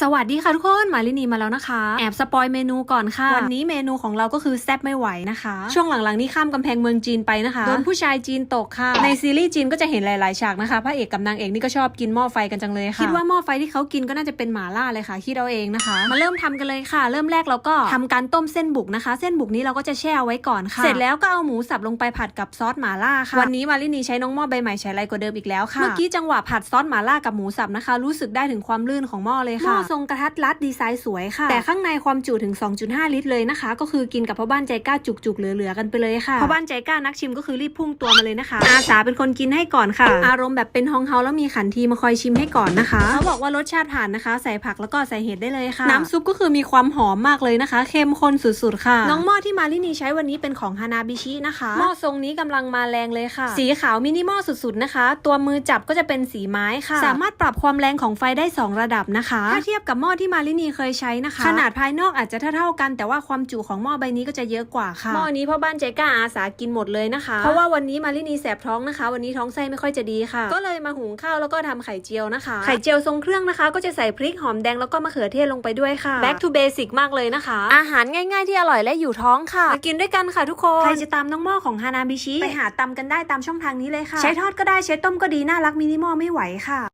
สวัสดีค่ะทุกคนมาลินีมาแล้วนะคะ แอบสปอยเมนูก่อนค่ะ วันนี้เมนูของเราก็คือแซ่บไม่ไหวนะคะ ช่วงหลังๆ นี้ข้ามกำแพงเมืองจีนไปนะคะ โดนผู้ชายจีนตกค่ะ ในซีรีส์จีนก็จะเห็นหลายๆฉากนะคะพระเอกกับนางเอกนี่ก็ชอบกินหม้อไฟกันจังเลยค่ะ คิดว่าหม้อไฟที่เขากินก็น่าจะเป็นหมาล่าเลยค่ะคิดเอาเองนะคะ มาเริ่มทำกันเลยค่ะ เริ่มแรกเราก็ทำการต้มเส้นบุกนะคะ เส้นบุกนี้เราก็จะแช่เอาไว้ก่อนค่ะ เสร็จแล้วก็เอาหมูสับลงไปผัดกับซอสหมาล่าค่ะ วันนี้มาลินีใช้น้องหม้อใบใหม่ใช้ไรกว่าเดิมอีกแล้วค่ะ เมื่อกี้จังหวะผัดซอสหมาล่ากับหมูสับนะคะ รู้สึกได้ถึงความลื่นของหม้อเลยค่ะหม้อทรงกระทัดรัดดีไซน์สวยค่ะ แต่ข้างในความจุถึง 2.5 ลิตรเลยนะคะ ก็คือกินกับพ่อบ้านใจกล้าจุกๆ เหลือๆกันไปเลยค่ะพ่อบ้านใจกล้านักชิมก็คือรีบพุ่งตัวมาเลยนะคะ อาสาเป็นคนกินให้ก่อนค่ะ อารมณ์แบบเป็นฮองเฮาแล้วมีขันทีมาคอยชิมให้ก่อนนะคะเขาบอกว่ารสชาติผ่านนะคะ ใส่ผักแล้วก็ใส่เห็ดได้เลยค่ะ น้ำซุปก็คือมีความหอมมากเลยนะคะเข้มข้นสุดๆค่ะ น้องหม้อที่มาลินีใช้วันนี้เป็นของฮานาบิชินะคะหม้อทรงนี้กำลังมาแรงเลยค่ะ สีขาวมินิมอลสุดๆนะคะ ตัวมือจับก็จะเป็นสีไม้ค่ะ สามารถปรับความแรงของไฟได้ 2 ระดับนะคะถ้าเทียบกับหม้อที่มาลินีเคยใช้นะคะ ขนาดภายนอกอาจจะเท่าๆกัน แต่ว่าความจุของหม้อใบนี้ก็จะเยอะกว่าค่ะหม้อนี้พ่อบ้านใจกล้าอาสากินหมดเลยนะคะ เพราะว่าวันนี้มาลินีแสบท้องนะคะ วันนี้ท้องไส้ไม่ค่อยจะดีค่ะ ก็เลยมาหุงข้าวแล้วก็ทำไข่เจียวนะคะ ไข่เจียวทรงเครื่องนะคะ ก็จะใส่พริกหอมแดงแล้วก็มะเขือเทศลงไปด้วยค่ะ back to basic มากเลยนะคะ อาหารง่าย ๆที่อร่อยและอยู่ท้องค่ะมากินด้วยกันค่ะทุกคนใครจะตามน้องหม้อของฮานาบิชิไปหาตำกันได้ตามช่องทางนี้เลยค่ะ ใช้ทอดก็ได้ใช้ต้มก็ดีน่ารักมินิมอลไม่ไหวค่ะ